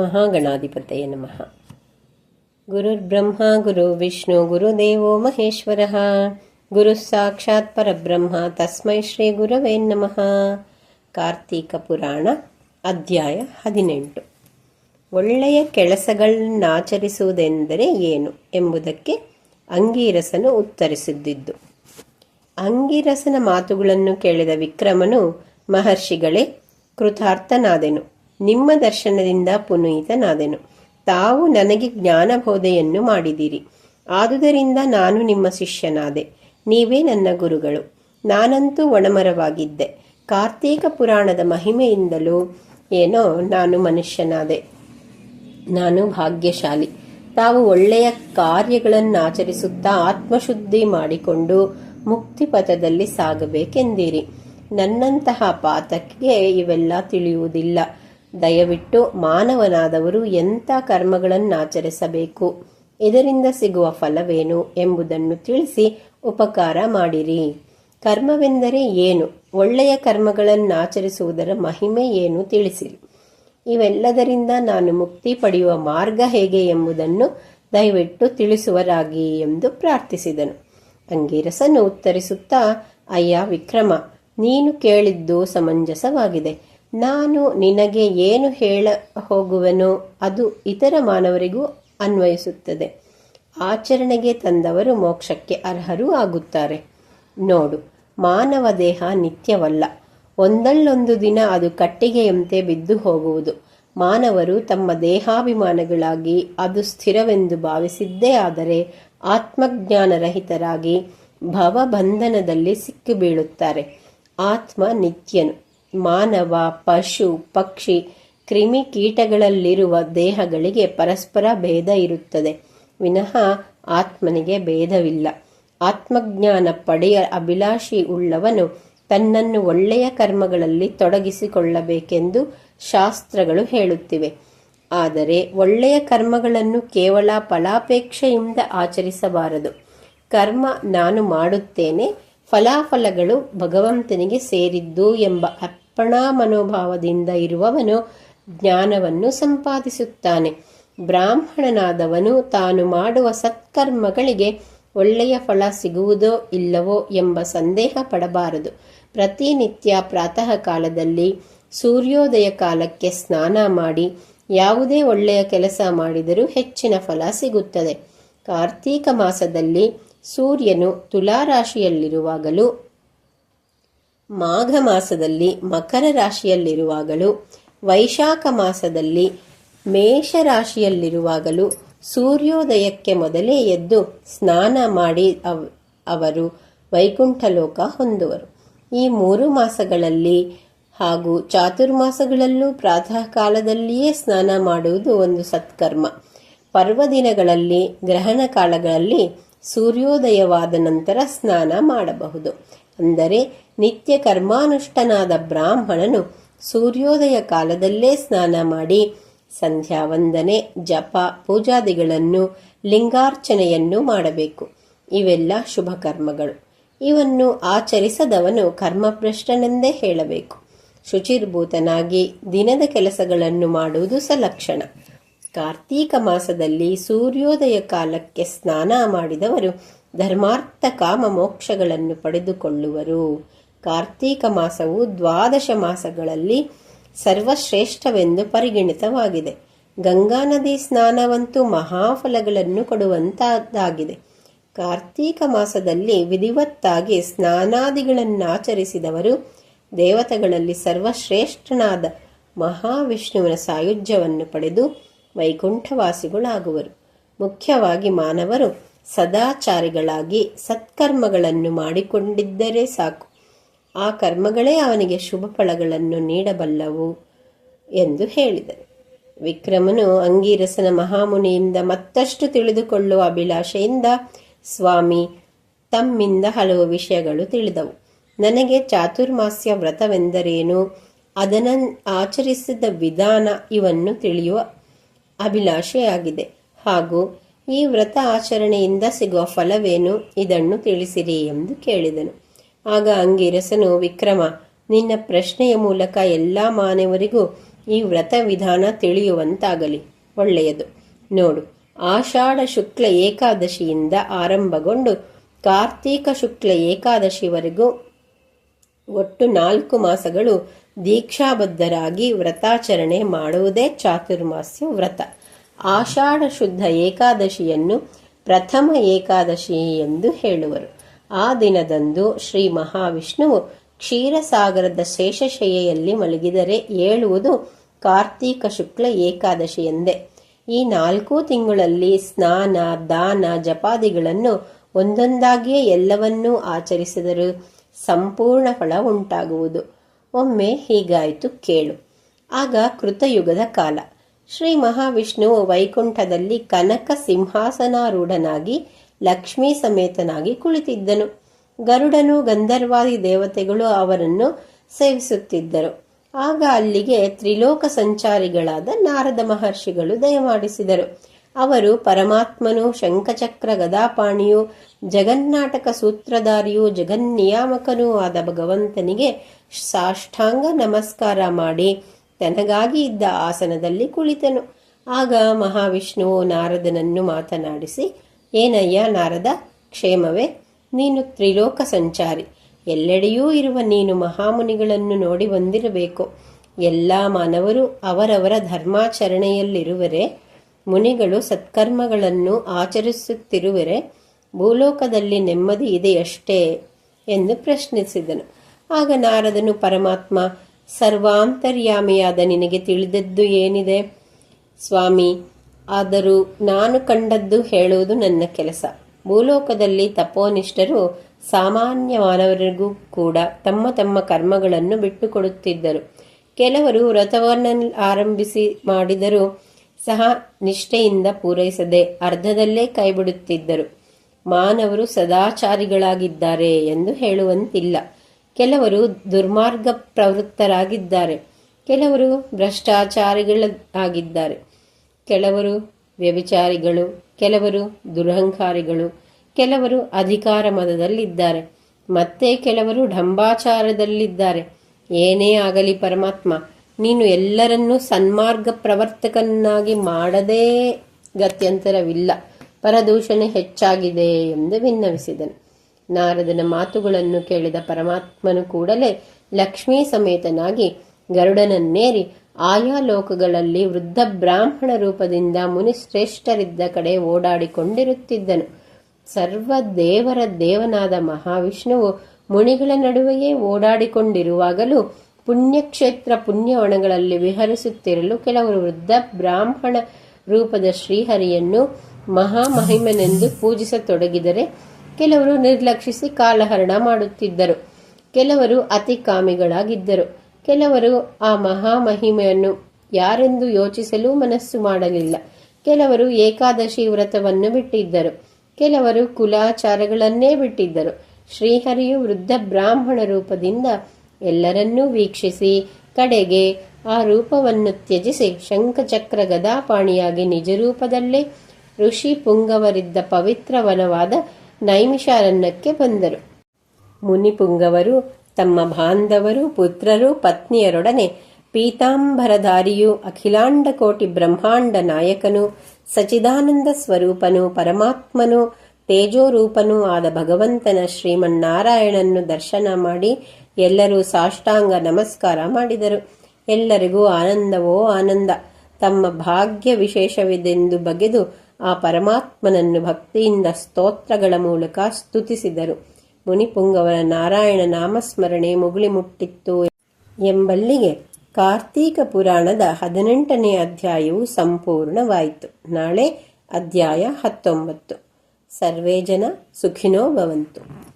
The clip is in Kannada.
ಮಹಾಗಣಾಧಿಪತಯ ನಮಃ. ಗುರುರ್ಬ್ರಹ್ಮ ಗುರು ವಿಷ್ಣು ಗುರುದೇವೋ ಮಹೇಶ್ವರ. ಗುರು ಸಾಕ್ಷಾತ್ ಪರಬ್ರಹ್ಮ, ತಸ್ಮೈ ಶ್ರೀ ಗುರವೇ ನಮಃ. ಕಾರ್ತೀಕ ಪುರಾಣ, ಅಧ್ಯಾಯ ಹದಿನೆಂಟು. ಒಳ್ಳೆಯ ಕೆಲಸಗಳನ್ನಾಚರಿಸುವುದೆಂದರೆ ಏನು ಎಂಬುದಕ್ಕೆ ಅಂಗೀರಸನು ಉತ್ತರಿಸಿದ್ದಿದ್ದು. ಅಂಗೀರಸನ ಮಾತುಗಳನ್ನು ಕೇಳಿದ ವಿಕ್ರಮನು ಮಹರ್ಷಿಗಳೇ ಕೃತಾರ್ಥನಾದೆನು. ನಿಮ್ಮ ದರ್ಶನದಿಂದ ಪುನೀತನಾದೆನು. ತಾವು ನನಗೆ ಜ್ಞಾನಬೋಧೆಯನ್ನು ಮಾಡಿದಿರಿ ಆದುದರಿಂದ ನಾನು ನಿಮ್ಮ ಶಿಷ್ಯನಾದೆ. ನೀವೇ ನನ್ನ ಗುರುಗಳು. ನಾನಂತೂ ಒಣಮರವಾಗಿದ್ದೆ. ಕಾರ್ತೀಕ ಪುರಾಣದ ಮಹಿಮೆಯಿಂದಲೂ ಏನೋ ನಾನು ಮನುಷ್ಯನಾದೆ. ನಾನು ಭಾಗ್ಯಶಾಲಿ. ತಾವು ಒಳ್ಳೆಯ ಕಾರ್ಯಗಳನ್ನು ಆಚರಿಸುತ್ತಾ ಆತ್ಮಶುದ್ಧಿ ಮಾಡಿಕೊಂಡು ಮುಕ್ತಿ ಪಥದಲ್ಲಿ ಸಾಗಬೇಕೆಂದಿರಿ. ನನ್ನಂತಹ ಪಾತಕ್ಕೆ ಇವೆಲ್ಲ ತಿಳಿಯುವುದಿಲ್ಲ. ದಯವಿಟ್ಟು ಮಾನವನಾದವರು ಎಂಥ ಕರ್ಮಗಳನ್ನು ಆಚರಿಸಬೇಕು ಇದರಿಂದ ಸಿಗುವ ಫಲವೇನು ಎಂಬುದನ್ನು ತಿಳಿಸಿ ಉಪಕಾರ ಮಾಡಿರಿ. ಕರ್ಮವೆಂದರೆ ಏನು? ಒಳ್ಳೆಯ ಕರ್ಮಗಳನ್ನು ಆಚರಿಸುವುದರ ಮಹಿಮೆ ಏನು ತಿಳಿಸಿರಿ. ಇವೆಲ್ಲದರಿಂದ ನಾನು ಮುಕ್ತಿ ಪಡೆಯುವ ಮಾರ್ಗ ಹೇಗೆ ಎಂಬುದನ್ನು ದಯವಿಟ್ಟು ತಿಳಿಸುವರಾಗಿ ಎಂದು ಪ್ರಾರ್ಥಿಸಿದನು. ಅಂಗೀರಸನು ಉತ್ತರಿಸುತ್ತಾ, ಅಯ್ಯ ವಿಕ್ರಮ, ನೀನು ಕೇಳಿದ್ದು ಸಮಂಜಸವಾಗಿದೆ. ನಾನು ನಿನಗೆ ಏನು ಹೇಳ ಹೋಗುವೆನೋ ಅದು ಇತರ ಮಾನವರಿಗೂ ಅನ್ವಯಿಸುತ್ತದೆ. ಆಚರಣೆಗೆ ತಂದವರು ಮೋಕ್ಷಕ್ಕೆ ಅರ್ಹರೂ ಆಗುತ್ತಾರೆ. ನೋಡು, ಮಾನವ ದೇಹ ನಿತ್ಯವಲ್ಲ. ಒಂದಲ್ಲೊಂದು ದಿನ ಅದು ಕಟ್ಟಿಗೆಯಂತೆ ಬಿದ್ದು ಹೋಗುವುದು. ಮಾನವರು ತಮ್ಮ ದೇಹಾಭಿಮಾನಗಳಾಗಿ ಅದು ಸ್ಥಿರವೆಂದು ಭಾವಿಸಿದ್ದೇ ಆದರೆ ಆತ್ಮಜ್ಞಾನರಹಿತರಾಗಿ ಭವಬಂಧನದಲ್ಲಿ ಸಿಕ್ಕಿಬೀಳುತ್ತಾರೆ. ಆತ್ಮ ನಿತ್ಯನು. ಮಾನವ, ಪಶು, ಪಕ್ಷಿ, ಕ್ರಿಮಿ ಕೀಟಗಳಲ್ಲಿರುವ ದೇಹಗಳಿಗೆ ಪರಸ್ಪರ ಭೇದ ಇರುತ್ತದೆ. ವಿನಃ ಆತ್ಮನಿಗೆ ಭೇದವಿಲ್ಲ. ಆತ್ಮಜ್ಞಾನ ಪಡೆಯ ಅಭಿಲಾಷಿ ಉಳ್ಳವನು ತನ್ನನ್ನು ಒಳ್ಳೆಯ ಕರ್ಮಗಳಲ್ಲಿ ತೊಡಗಿಸಿಕೊಳ್ಳಬೇಕೆಂದು ಶಾಸ್ತ್ರಗಳು ಹೇಳುತ್ತಿವೆ. ಆದರೆ ಒಳ್ಳೆಯ ಕರ್ಮಗಳನ್ನು ಕೇವಲ ಫಲಾಪೇಕ್ಷೆಯಿಂದ ಆಚರಿಸಬಾರದು. ಕರ್ಮ ನಾನು ಮಾಡುತ್ತೇನೆ, ಫಲಾಫಲಗಳು ಭಗವಂತನಿಗೆ ಸೇರಿದ್ದು ಎಂಬ ಅರ್ಪಣಾ ಮನೋಭಾವದಿಂದ ಇರುವವನು ಜ್ಞಾನವನ್ನು ಸಂಪಾದಿಸುತ್ತಾನೆ. ಬ್ರಾಹ್ಮಣನಾದವನು ತಾನು ಮಾಡುವ ಸತ್ಕರ್ಮಗಳಿಗೆ ಒಳ್ಳೆಯ ಫಲ ಸಿಗುವುದೋ ಇಲ್ಲವೋ ಎಂಬ ಸಂದೇಹ ಪಡಬಾರದು. ಪ್ರತಿನಿತ್ಯ ಪ್ರಾತಃ ಕಾಲದಲ್ಲಿ ಸೂರ್ಯೋದಯ ಕಾಲಕ್ಕೆ ಸ್ನಾನ ಮಾಡಿ ಯಾವುದೇ ಒಳ್ಳೆಯ ಕೆಲಸ ಮಾಡಿದರೂ ಹೆಚ್ಚಿನ ಫಲ ಸಿಗುತ್ತದೆ. ಕಾರ್ತೀಕ ಮಾಸದಲ್ಲಿ ಸೂರ್ಯನು ತುಲಾರಾಶಿಯಲ್ಲಿರುವಾಗಲೂ ಮಾಘ ಮಾಸದಲ್ಲಿ ಮಕರ ರಾಶಿಯಲ್ಲಿರುವಾಗಲೂ, ವೈಶಾಖ ಮಾಸದಲ್ಲಿ ಮೇಷರಾಶಿಯಲ್ಲಿರುವಾಗಲೂ ಸೂರ್ಯೋದಯಕ್ಕೆ ಮೊದಲೇ ಎದ್ದು ಸ್ನಾನ ಮಾಡಿ ಅವರು ವೈಕುಂಠ ಲೋಕ ಹೊಂದುವರು. ಈ ಮೂರು ಮಾಸಗಳಲ್ಲಿ ಹಾಗೂ ಚಾತುರ್ಮಾಸಗಳಲ್ಲೂ ಪ್ರಾತಃ ಕಾಲದಲ್ಲಿಯೇ ಸ್ನಾನ ಮಾಡುವುದು ಒಂದು ಸತ್ಕರ್ಮ. ಪರ್ವದಿನಗಳಲ್ಲಿ ಗ್ರಹಣ ಕಾಲಗಳಲ್ಲಿ ಸೂರ್ಯೋದಯವಾದ ನಂತರ ಸ್ನಾನ ಮಾಡಬಹುದು. ಅಂದರೆ ನಿತ್ಯ ಕರ್ಮಾನುಷ್ಠನಾದ ಬ್ರಾಹ್ಮಣನು ಸೂರ್ಯೋದಯ ಕಾಲದಲ್ಲೇ ಸ್ನಾನ ಮಾಡಿ ಸಂಧ್ಯಾ ವಂದನೆ ಜಪ, ಪೂಜಾದಿಗಳನ್ನು, ಲಿಂಗಾರ್ಚನೆಯನ್ನು ಮಾಡಬೇಕು. ಇವೆಲ್ಲ ಶುಭ ಕರ್ಮಗಳು ಇವನ್ನು ಆಚರಿಸದವನು ಕರ್ಮಭ್ರಷ್ಟನೆಂದೇ ಹೇಳಬೇಕು. ಶುಚಿರ್ಭೂತನಾಗಿ ದಿನದ ಕೆಲಸಗಳನ್ನು ಮಾಡುವುದು ಸಲಕ್ಷಣ. ಕಾರ್ತೀಕ ಮಾಸದಲ್ಲಿ ಸೂರ್ಯೋದಯ ಕಾಲಕ್ಕೆ ಸ್ನಾನ ಮಾಡಿದವರು ಧರ್ಮಾರ್ಥ ಕಾಮ ಮೋಕ್ಷಗಳನ್ನು ಪಡೆದುಕೊಳ್ಳುವರು. ಕಾರ್ತೀಕ ಮಾಸವು ದ್ವಾದಶ ಮಾಸಗಳಲ್ಲಿ ಸರ್ವಶ್ರೇಷ್ಠವೆಂದು ಪರಿಗಣಿತವಾಗಿದೆ. ಗಂಗಾ ನದಿ ಸ್ನಾನವಂತೂ ಮಹಾಫಲಗಳನ್ನು ಕೊಡುವಂತಹದ್ದಾಗಿದೆ ಕಾರ್ತೀಕ ಮಾಸದಲ್ಲಿ ವಿಧಿವತ್ತಾಗಿ ಸ್ನಾನಾದಿಗಳನ್ನಾಚರಿಸಿದವರು ದೇವತೆಗಳಲ್ಲಿ ಸರ್ವಶ್ರೇಷ್ಠನಾದ ಮಹಾವಿಷ್ಣುವಿನ ಸಾಯುಜ್ಯವನ್ನು ಪಡೆದು ವೈಕುಂಠವಾಸಿಗಳಾಗುವರು. ಮುಖ್ಯವಾಗಿ ಮಾನವರು ಸದಾಚಾರಿಗಳಾಗಿ ಸತ್ಕರ್ಮಗಳನ್ನು ಮಾಡಿಕೊಂಡಿದ್ದರೆ ಸಾಕು. ಆ ಕರ್ಮಗಳೇ ಅವನಿಗೆ ಶುಭ ಫಲಗಳನ್ನು ನೀಡಬಲ್ಲವು ಎಂದು ಹೇಳಿದರು ವಿಕ್ರಮನು ಅಂಗೀರಸನ ಮಹಾಮುನಿಯಿಂದ ಮತ್ತಷ್ಟು ತಿಳಿದುಕೊಳ್ಳುವ ಅಭಿಲಾಷೆಯಿಂದ, ಸ್ವಾಮಿ, ತಮ್ಮಿಂದ ಹಲವು ವಿಷಯಗಳು ತಿಳಿದವು. ನನಗೆ ಚಾತುರ್ಮಾಸ್ಯ ವ್ರತವೆಂದರೇನು? ಅದನ್ನು ಆಚರಿಸಿದ ವಿಧಾನ ಇವನ್ನು ತಿಳಿಯುವ ಅಭಿಲಾಷೆಯಾಗಿದೆ. ಹಾಗೂ ಈ ವ್ರತ ಆಚರಣೆಯಿಂದ ಸಿಗುವ ಫಲವೇನು? ಇದನ್ನು ತಿಳಿಸಿರಿ ಎಂದು ಕೇಳಿದನು. ಆಗ ಅಂಗಿರಸನು, ವಿಕ್ರಮ, ನಿನ್ನ ಪ್ರಶ್ನೆಯ ಮೂಲಕ ಎಲ್ಲ ಮಾನವರಿಗೂ ಈ ವ್ರತ ವಿಧಾನ ತಿಳಿಯುವಂತಾಗಲಿ, ಒಳ್ಳೆಯದು. ನೋಡು, ಆಷಾಢ ಶುಕ್ಲ ಏಕಾದಶಿಯಿಂದ ಆರಂಭಗೊಂಡು ಕಾರ್ತೀಕ ಶುಕ್ಲ ಏಕಾದಶಿವರೆಗೂ ಒಟ್ಟು ನಾಲ್ಕು ಮಾಸಗಳು ದೀಕ್ಷಾಬದ್ಧರಾಗಿ ವ್ರತಾಚರಣೆ ಮಾಡುವುದೇ ಚಾತುರ್ಮಾಸ್ಯ ವ್ರತ. ಆಷಾಢ ಶುದ್ಧ ಏಕಾದಶಿಯನ್ನು ಪ್ರಥಮ ಏಕಾದಶಿ ಎಂದು ಹೇಳುವರು. ಆ ದಿನದಂದು ಶ್ರೀ ಮಹಾವಿಷ್ಣುವು ಕ್ಷೀರಸಾಗರದ ಶೇಷಶಯೆಯಲ್ಲಿ ಮಲಗಿದರೆ ಏಳುವುದು ಕಾರ್ತೀಕ ಶುಕ್ಲ ಏಕಾದಶಿ ಎಂದೇ. ಈ ನಾಲ್ಕು ತಿಂಗಳಲ್ಲಿ ಸ್ನಾನ, ದಾನ, ಜಪಾದಿಗಳನ್ನು ಒಂದೊಂದಾಗಿಯೇ ಎಲ್ಲವನ್ನೂ ಆಚರಿಸಿದರೂ ಸಂಪೂರ್ಣ ಫಲ ಉಂಟಾಗುವುದು. ಒಮ್ಮೆ ಹೀಗಾಯಿತು ಕೇಳು. ಆಗ ಕೃತಯುಗದ ಕಾಲ. ಶ್ರೀ ಮಹಾವಿಷ್ಣುವು ವೈಕುಂಠದಲ್ಲಿ ಕನಕ ಸಿಂಹಾಸನಾರೂಢನಾಗಿ ಲಕ್ಷ್ಮೀ ಸಮೇತನಾಗಿ ಕುಳಿತಿದ್ದನು. ಗರುಡನು ಗಂಧರ್ವಾದಿ ದೇವತೆಗಳು ಅವರನ್ನು ಸೇವಿಸುತ್ತಿದ್ದರು. ಆಗ ಅಲ್ಲಿಗೆ ತ್ರಿಲೋಕ ಸಂಚಾರಿಗಳಾದ ನಾರದ ಮಹರ್ಷಿಗಳು ದಯಮಾಡಿಸಿದರು. ಅವರು ಪರಮಾತ್ಮನು, ಶಂಖಚಕ್ರ ಗದಾಪಾಣಿಯು, ಜಗನ್ನಾಟಕ ಸೂತ್ರಧಾರಿಯೂ, ಜಗನ್ನಿಯಾಮಕನೂ ಆದ ಭಗವಂತನಿಗೆ ಸಾಷ್ಟಾಂಗ ನಮಸ್ಕಾರ ಮಾಡಿ ತನಗಾಗಿ ಇದ್ದ ಆಸನದಲ್ಲಿ ಕುಳಿತನು. ಆಗ ಮಹಾವಿಷ್ಣುವು ನಾರದನನ್ನು ಮಾತನಾಡಿಸಿ ಏನಯ್ಯ ನಾರದ ಕ್ಷೇಮವೇ? ನೀನು ತ್ರಿಲೋಕ ಸಂಚಾರಿ. ಎಲ್ಲೆಡೆಯೂ ಇರುವ ನೀನು ಮಹಾಮುನಿಗಳನ್ನು ನೋಡಿ ಬಂದಿರಬೇಕು. ಎಲ್ಲ ಮಾನವರು ಅವರವರ ಧರ್ಮಾಚರಣೆಯಲ್ಲಿರುವರೆ, ಮುನಿಗಳು ಸತ್ಕರ್ಮಗಳನ್ನು ಆಚರಿಸುತ್ತಿರುವರೆ, ಭೂಲೋಕದಲ್ಲಿ ನೆಮ್ಮದಿ ಇದೆಯಷ್ಟೇ ಎಂದು ಪ್ರಶ್ನಿಸಿದನು. ಆಗ ನಾರದನು, ಪರಮಾತ್ಮ, ಸರ್ವಾಂತರ್ಯಾಮಿಯಾದ ನಿನಗೆ ತಿಳಿದದ್ದು ಏನಿದೆ? ಸ್ವಾಮಿ ಆದರೂ ನಾನು ಕಂಡದ್ದು ಹೇಳುವುದು ನನ್ನ ಕೆಲಸ. ಭೂಲೋಕದಲ್ಲಿ ತಪೋನಿಷ್ಠರು ಸಾಮಾನ್ಯ ಮಾನವರಿಗೂ ಕೂಡ ತಮ್ಮ ತಮ್ಮ ಕರ್ಮಗಳನ್ನು ಬಿಟ್ಟುಕೊಡುತ್ತಿದ್ದರು. ಕೆಲವರು ವ್ರತವನ್ನು ಆರಂಭಿಸಿ ಮಾಡಿದರೂ ಸಹ ನಿಷ್ಠೆಯಿಂದ ಪೂರೈಸದೆ ಅರ್ಧದಲ್ಲೇ ಕೈಬಿಡುತ್ತಿದ್ದರು. ಮಾನವರು ಸದಾಚಾರಿಗಳಾಗಿದ್ದಾರೆ ಎಂದು ಹೇಳುವಂತಿಲ್ಲ. ಕೆಲವರು ದುರ್ಮಾರ್ಗ ಪ್ರವೃತ್ತರಾಗಿದ್ದಾರೆ. ಕೆಲವರು ಭ್ರಷ್ಟಾಚಾರಿಗಳಾಗಿದ್ದಾರೆ. ಕೆಲವರು ವ್ಯಭಿಚಾರಿಗಳು, ಕೆಲವರು ದುರಹಂಕಾರಿಗಳು, ಕೆಲವರು ಅಧಿಕಾರ ಮದದಲ್ಲಿದ್ದಾರೆ ಮತ್ತೆ ಕೆಲವರು ಢಂಬಾಚಾರದಲ್ಲಿದ್ದಾರೆ. ಏನೇ ಆಗಲಿ ಪರಮಾತ್ಮ, ನೀನು ಎಲ್ಲರನ್ನೂ ಸನ್ಮಾರ್ಗ ಪ್ರವರ್ತಕನ್ನಾಗಿ ಮಾಡದೇ ಗತ್ಯಂತರವಿಲ್ಲ. ಪರದೂಷಣೆ ಹೆಚ್ಚಾಗಿದೆ ಎಂದು ವಿನ್ನವಿಸಿದನು. ನಾರದನ ಮಾತುಗಳನ್ನು ಕೇಳಿದ ಪರಮಾತ್ಮನು ಕೂಡಲೇ ಲಕ್ಷ್ಮೀ ಸಮೇತನಾಗಿ ಗರುಡನನ್ನೇರಿ ಆಯಾ ಲೋಕಗಳಲ್ಲಿ ವೃದ್ಧ ಬ್ರಾಹ್ಮಣ ರೂಪದಿಂದ ಮುನಿಶ್ರೇಷ್ಠರಿದ್ದ ಕಡೆ ಓಡಾಡಿಕೊಂಡಿರುತ್ತಿದ್ದನು. ಸರ್ವ ದೇವರ ದೇವನಾದ ಮಹಾವಿಷ್ಣುವು ಮುನಿಗಳ ನಡುವೆಯೇ ಓಡಾಡಿಕೊಂಡಿರುವಾಗಲೂ ಪುಣ್ಯಕ್ಷೇತ್ರ ಪುಣ್ಯವಣಗಳಲ್ಲಿ ವಿಹರಿಸುತ್ತಿರಲು ಕೆಲವರು ವೃದ್ಧ ಬ್ರಾಹ್ಮಣ ರೂಪದ ಶ್ರೀಹರಿಯನ್ನು ಮಹಾಮಹಿಮನೆಂದು ಪೂಜಿಸತೊಡಗಿದರೆ ಕೆಲವರು ನಿರ್ಲಕ್ಷಿಸಿ ಕಾಲಹರಣ ಮಾಡುತ್ತಿದ್ದರು. ಕೆಲವರು ಅತಿ ಕಾಮಿಗಳಾಗಿದ್ದರು ಕೆಲವರು ಆ ಮಹಾಮಹಿಮೆಯನ್ನು ಯಾರೆಂದು ಯೋಚಿಸಲು ಮನಸ್ಸು ಮಾಡಲಿಲ್ಲ. ಕೆಲವರು ಏಕಾದಶಿ ವ್ರತವನ್ನು ಬಿಟ್ಟಿದ್ದರು. ಕೆಲವರು ಕುಲಾಚಾರಗಳನ್ನೇ ಬಿಟ್ಟಿದ್ದರು. ಶ್ರೀಹರಿಯು ವೃದ್ಧ ಬ್ರಾಹ್ಮಣ ರೂಪದಿಂದ ಎಲ್ಲರನ್ನೂ ವೀಕ್ಷಿಸಿ ಕಡೆಗೆ ಆ ರೂಪವನ್ನು ತ್ಯಜಿಸಿ ಶಂಖಚಕ್ರ ಗದಾಪಾಣಿಯಾಗಿ ನಿಜರೂಪದಲ್ಲೇ ಋಷಿ ಪುಂಗವರಿದ್ದ ಪವಿತ್ರ ವನವಾದ ನೈಮಿಷಾರಣ್ಯಕ್ಕೆ ಬಂದರು. ಮುನಿಪುಂಗವರು ತಮ್ಮ ಬಾಂಧವರು, ಪುತ್ರರು, ಪತ್ನಿಯರೊಡನೆ ಪೀತಾಂಬರಧಾರಿಯು, ಅಖಿಲಾಂಡ ಕೋಟಿ ಬ್ರಹ್ಮಾಂಡ ನಾಯಕನು ಸಚಿದಾನಂದ ಸ್ವರೂಪನು, ಪರಮಾತ್ಮನು, ತೇಜೋರೂಪನೂ ಆದ ಭಗವಂತನ ಶ್ರೀಮನ್ನಾರಾಯಣನ್ನು ದರ್ಶನ ಮಾಡಿ ಎಲ್ಲರೂ ಸಾಷ್ಟಾಂಗ ನಮಸ್ಕಾರ ಮಾಡಿದರು. ಎಲ್ಲರಿಗೂ ಆನಂದವೋ ಆನಂದ. ತಮ್ಮ ಭಾಗ್ಯ ವಿಶೇಷವಿದೆಂದು ಬಗೆದು ಆ ಪರಮಾತ್ಮನನ್ನು ಭಕ್ತಿಯಿಂದ ಸ್ತೋತ್ರಗಳ ಮೂಲಕ ಸ್ತುತಿಸಿದರು. ಮುನಿಪುಂಗವರ ನಾರಾಯಣ ನಾಮಸ್ಮರಣೆ ಮುಗುಳಿ ಮುಟ್ಟಿತ್ತು ಎಂಬಲ್ಲಿಗೆ ಕಾರ್ತೀಕ ಪುರಾಣದ ಹದಿನೆಂಟನೇ ಅಧ್ಯಾಯವು ಸಂಪೂರ್ಣವಾಯಿತು. ನಾಳೆ ಅಧ್ಯಾಯ ಹತ್ತೊಂಬತ್ತು. ಸರ್ವೇ ಜನ ಸುಖಿನೋ ಭವಂತು.